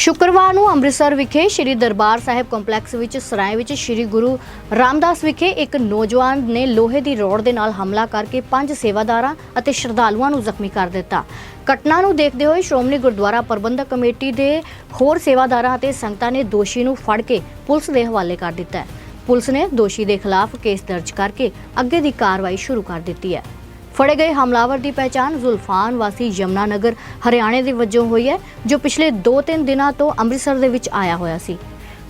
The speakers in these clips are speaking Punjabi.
ਸ਼ੁੱਕਰਵਾਰ ਨੂੰ ਅੰਮ੍ਰਿਤਸਰ ਵਿਖੇ ਸ੍ਰੀ ਦਰਬਾਰ ਸਾਹਿਬ ਕੰਪਲੈਕਸ ਵਿੱਚ ਸਰਾਏ ਵਿੱਚ ਸ੍ਰੀ ਗੁਰੂ ਰਾਮਦਾਸ ਵਿਖੇ ਇੱਕ ਨੌਜਵਾਨ ਨੇ ਲੋਹੇ ਦੀ ਰੋਡ ਦੇ ਨਾਲ ਹਮਲਾ ਕਰਕੇ ਪੰਜ ਸੇਵਾਦਾਰਾਂ ਅਤੇ ਸ਼ਰਧਾਲੂਆਂ ਨੂੰ ਜ਼ਖਮੀ ਕਰ ਦਿੱਤਾ। ਘਟਨਾ ਨੂੰ ਦੇਖਦੇ ਹੋਏ ਸ਼੍ਰੋਮਣੀ ਗੁਰਦੁਆਰਾ ਪ੍ਰਬੰਧਕ ਕਮੇਟੀ ਦੇ ਹੋਰ ਸੇਵਾਦਾਰਾਂ ਅਤੇ ਸੰਗਤਾਂ ਨੇ ਦੋਸ਼ੀ ਨੂੰ ਫੜ ਕੇ ਪੁਲਿਸ ਦੇ ਹਵਾਲੇ ਕਰ ਦਿੱਤਾ ਹੈ। ਪੁਲਿਸ ਨੇ ਦੋਸ਼ੀ ਦੇ ਖਿਲਾਫ ਕੇਸ ਦਰਜ ਕਰਕੇ ਅੱਗੇ ਦੀ ਕਾਰਵਾਈ ਸ਼ੁਰੂ ਕਰ ਦਿੱਤੀ ਹੈ। ਫੜੇ ਗਏ ਹਮਲਾਵਰ ਦੀ ਪਹਿਚਾਣ ਜ਼ੁਲਫਾਨ ਵਾਸੀ ਯਮਨਾ ਨਗਰ ਹਰਿਆਣੇ ਦੇ ਵਜੋਂ ਹੋਈ ਹੈ, ਜੋ ਪਿਛਲੇ 2-3 ਦਿਨਾਂ ਤੋਂ ਅੰਮ੍ਰਿਤਸਰ ਦੇ ਵਿੱਚ ਆਇਆ ਹੋਇਆ ਸੀ।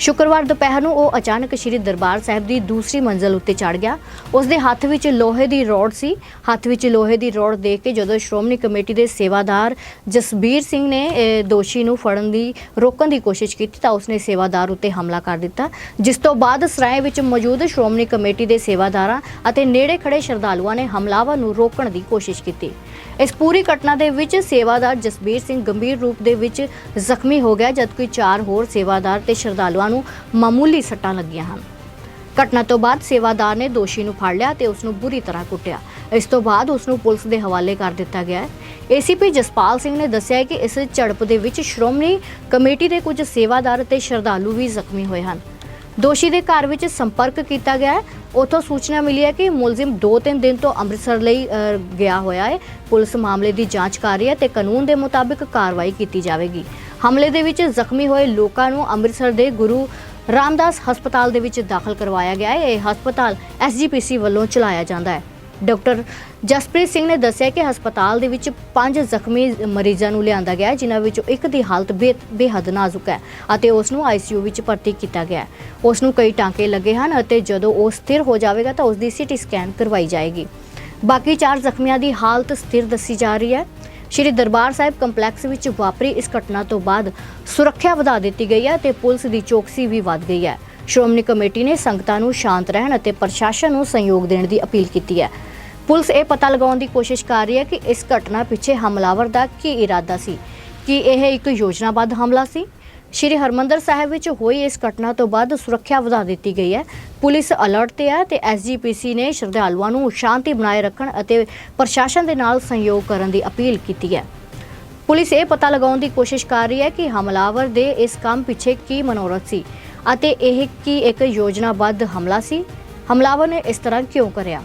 ਸ਼ੁੱਕਰਵਾਰ ਦੁਪਹਿਰ ਨੂੰ ਉਹ ਅਚਾਨਕ ਸ਼੍ਰੀ ਦਰਬਾਰ ਸਾਹਿਬ ਦੀ ਦੂਸਰੀ ਮੰਜ਼ਲ ਉੱਤੇ ਚੜ ਗਿਆ। ਉਸ ਦੇ ਹੱਥ ਵਿੱਚ ਲੋਹੇ ਦੀ ਰੋਡ ਸੀ। ਹੱਥ ਵਿੱਚ ਲੋਹੇ ਦੀ ਰੋਡ ਦੇਖ ਕੇ ਜਦੋਂ ਸ਼੍ਰੋਮਣੀ ਕਮੇਟੀ ਦੇ ਸੇਵਾਦਾਰ ਜਸਬੀਰ ਸਿੰਘ ਨੇ ਦੋਸ਼ੀ ਨੂੰ ਫੜਨ ਦੀ, ਰੋਕਣ ਦੀ ਕੋਸ਼ਿਸ਼ ਕੀਤੀ ਤਾਂ ਉਸਨੇ ਸੇਵਾਦਾਰ ਉੱਤੇ ਹਮਲਾ ਕਰ ਦਿੱਤਾ। ਜਿਸ ਤੋਂ ਬਾਅਦ ਸਰਾਏ ਵਿੱਚ ਮੌਜੂਦ ਸ਼੍ਰੋਮਣੀ ਕਮੇਟੀ ਦੇ ਸੇਵਾਦਾਰਾਂ ਅਤੇ ਨੇੜੇ ਖੜੇ ਸ਼ਰਧਾਲੂਆਂ ਨੇ ਹਮਲਾਵਰ ਨੂੰ ਰੋਕਣ ਦੀ ਕੋਸ਼ਿਸ਼ ਕੀਤੀ। ਇਸ ਪੂਰੀ ਘਟਨਾ ਦੇ ਵਿੱਚ ਸੇਵਾਦਾਰ ਜਸਬੀਰ ਸਿੰਘ ਗੰਭੀਰ ਰੂਪ ਦੇ ਵਿੱਚ ਜ਼ਖਮੀ ਹੋ ਗਿਆ, ਜਦਕਿ ਚਾਰ ਹੋਰ ਸੇਵਾਦਾਰ ਤੇ ਸ਼ਰਧਾਲੂਆਂ ਨੂੰ ਮਾਮੂਲੀ ਸੱਟਾਂ ਲੱਗੀਆਂ ਹਨ। ਘਟਨਾ ਤੋਂ ਬਾਅਦ ਸੇਵਾਦਾਰ ਨੇ ਦੋਸ਼ੀ ਨੂੰ ਫੜ ਲਿਆ ਤੇ ਉਸ ਨੂੰ ਬੁਰੀ ਤਰ੍ਹਾਂ ਕੁੱਟਿਆ। ਇਸ ਤੋਂ ਬਾਅਦ ਉਸ ਨੂੰ ਪੁਲਿਸ ਦੇ ਹਵਾਲੇ ਕਰ ਦਿੱਤਾ ਗਿਆ ਹੈ। ਏਸੀਪੀ ਜਸਪਾਲ ਸਿੰਘ ਨੇ ਦੱਸਿਆ ਕਿ ਇਸ ਝੜਪ ਦੇ ਵਿੱਚ ਸ਼੍ਰੋਮਣੀ ਕਮੇਟੀ ਦੇ ਕੁਝ ਸੇਵਾਦਾਰ ਅਤੇ ਸ਼ਰਧਾਲੂ ਵੀ ਜ਼ਖਮੀ ਹੋਏ ਹਨ। ਦੋਸ਼ੀ ਦੇ ਘਰ ਵਿੱਚ ਸੰਪਰਕ ਕੀਤਾ ਗਿਆ ਹੈ। ਉਥੋਂ ਸੂਚਨਾ ਮਿਲੀ ਹੈ ਕਿ ਮੁਲਜ਼ਮ 2-3 ਦਿਨ ਤੋਂ ਅੰਮ੍ਰਿਤਸਰ ਲਈ ਅ, ਗਿਆ ਹੋਇਆ ਹੈ। ਪੁਲਿਸ ਮਾਮਲੇ ਦੀ ਜਾਂਚ ਕਰ ਰਹੀ ਹੈ ਤੇ ਕਾਨੂੰਨ ਦੇ ਮੁਤਾਬਿਕ ਕਾਰਵਾਈ ਕੀਤੀ ਜਾਵੇਗੀ। ਹਮਲੇ ਦੇ ਵਿੱਚ ਜ਼ਖਮੀ ਹੋਏ ਲੋਕਾਂ ਨੂੰ ਅੰਮ੍ਰਿਤਸਰ ਦੇ ਗੁਰੂ ਰਾਮਦਾਸ ਹਸਪਤਾਲ ਦੇ ਵਿੱਚ ਦਾਖਲ ਕਰਵਾਇਆ ਗਿਆ ਹੈ। ਇਹ ਹਸਪਤਾਲ ਐਸਜੀਪੀਸੀ ਵੱਲੋਂ ਚਲਾਇਆ ਜਾਂਦਾ ਹੈ। ਡਾਕਟਰ ਜਸਪ੍ਰੀਤ ਸਿੰਘ ਨੇ ਦੱਸਿਆ ਕਿ ਹਸਪਤਾਲ ਦੇ ਵਿੱਚ ਪੰਜ ਜ਼ਖਮੀ ਮਰੀਜ਼ਾਂ ਨੂੰ ਲਿਆਂਦਾ ਗਿਆ ਜਿਨ੍ਹਾਂ ਵਿੱਚੋਂ ਇੱਕ ਦੀ ਹਾਲਤ ਬੇ- ਬੇਹੱਦ ਨਾਜ਼ੁਕ ਹੈ ਅਤੇ ਉਸ ਨੂੰ ਆਈਸੀਯੂ ਵਿੱਚ ਭਰਤੀ ਕੀਤਾ ਗਿਆ ਹੈ। ਉਸ ਨੂੰ ਕਈ ਟਾਂਕੇ ਲੱਗੇ ਹਨ ਅਤੇ ਜਦੋਂ ਉਹ ਸਥਿਰ ਹੋ ਜਾਵੇਗਾ ਤਾਂ ਉਸ ਦੀ ਸੀਟੀ ਸਕੈਨ ਕਰਵਾਈ ਜਾਏਗੀ। ਬਾਕੀ ਚਾਰ ਜ਼ਖਮੀਆਂ ਦੀ ਹਾਲਤ ਸਥਿਰ ਦੱਸੀ ਜਾ ਰਹੀ ਹੈ। ਸ਼੍ਰੀ ਦਰਬਾਰ ਸਾਹਿਬ ਕੰਪਲੈਕਸ ਵਿੱਚ ਵਾਪਰੀ ਇਸ ਘਟਨਾ ਤੋਂ ਬਾਅਦ ਸੁਰੱਖਿਆ ਵਧਾ ਦਿੱਤੀ ਗਈ ਹੈ ਤੇ ਪੁਲਿਸ ਦੀ ਚੌਕਸੀ ਵੀ ਵੱਧ ਗਈ ਹੈ। ਸ਼੍ਰੋਮਣੀ ਕਮੇਟੀ ਨੇ ਸੰਗਤਾਂ ਨੂੰ ਸ਼ਾਂਤ ਰਹਿਣ ਅਤੇ ਪ੍ਰਸ਼ਾਸਨ ਨੂੰ ਸਹਿਯੋਗ ਦੇਣ ਦੀ ਅਪੀਲ ਕੀਤੀ ਹੈ। ਪੁਲਿਸ ਇਹ ਪਤਾ ਲਗਾਉਣ ਦੀ ਕੋਸ਼ਿਸ਼ ਕਰ ਰਹੀ ਹੈ ਕਿ ਇਸ ਘਟਨਾ ਪਿੱਛੇ ਹਮਲਾਵਰ ਦਾ ਕੀ ਇਰਾਦਾ ਸੀ? ਕੀ ਇਹ ਇੱਕ ਯੋਜਨਾਬੱਧ ਹਮਲਾ ਸੀ? ਸ਼੍ਰੀ ਹਰਮੰਦਰ ਸਾਹਿਬ ਵਿੱਚ ਹੋਈ ਇਸ ਘਟਨਾ ਤੋਂ ਬਾਅਦ ਸੁਰੱਖਿਆ ਵਧਾ ਦਿੱਤੀ ਗਈ ਹੈ। ਪੁਲਿਸ ਅਲਰਟ ਤੇ ਹੈ ਤੇ ਐਸਜੀਪੀਸੀ ਨੇ ਸ਼ਰਧਾਲੂਆਂ ਨੂੰ ਸ਼ਾਂਤੀ ਬਣਾਏ ਰੱਖਣ ਅਤੇ ਪ੍ਰਸ਼ਾਸਨ ਦੇ ਨਾਲ ਸਹਿਯੋਗ ਕਰਨ ਦੀ ਅਪੀਲ ਕੀਤੀ ਹੈ। ਪੁਲਿਸ ਇਹ ਪਤਾ ਲਗਾਉਣ ਦੀ ਕੋਸ਼ਿਸ਼ ਕਰ ਰਹੀ ਹੈ ਕਿ ਹਮਲਾਵਰ ਦੇ ਇਸ ਕੰਮ ਪਿੱਛੇ ਕੀ ਮਨੋਰਥ ਸੀ ਅਤੇ ਇਹ ਕੀ ਇੱਕ ਯੋਜਨਾਬੱਧ ਹਮਲਾ ਸੀ। ਹਮਲਾਵਰ ਨੇ ਇਸ ਤਰ੍ਹਾਂ ਕਿਉਂ ਕਰਿਆ?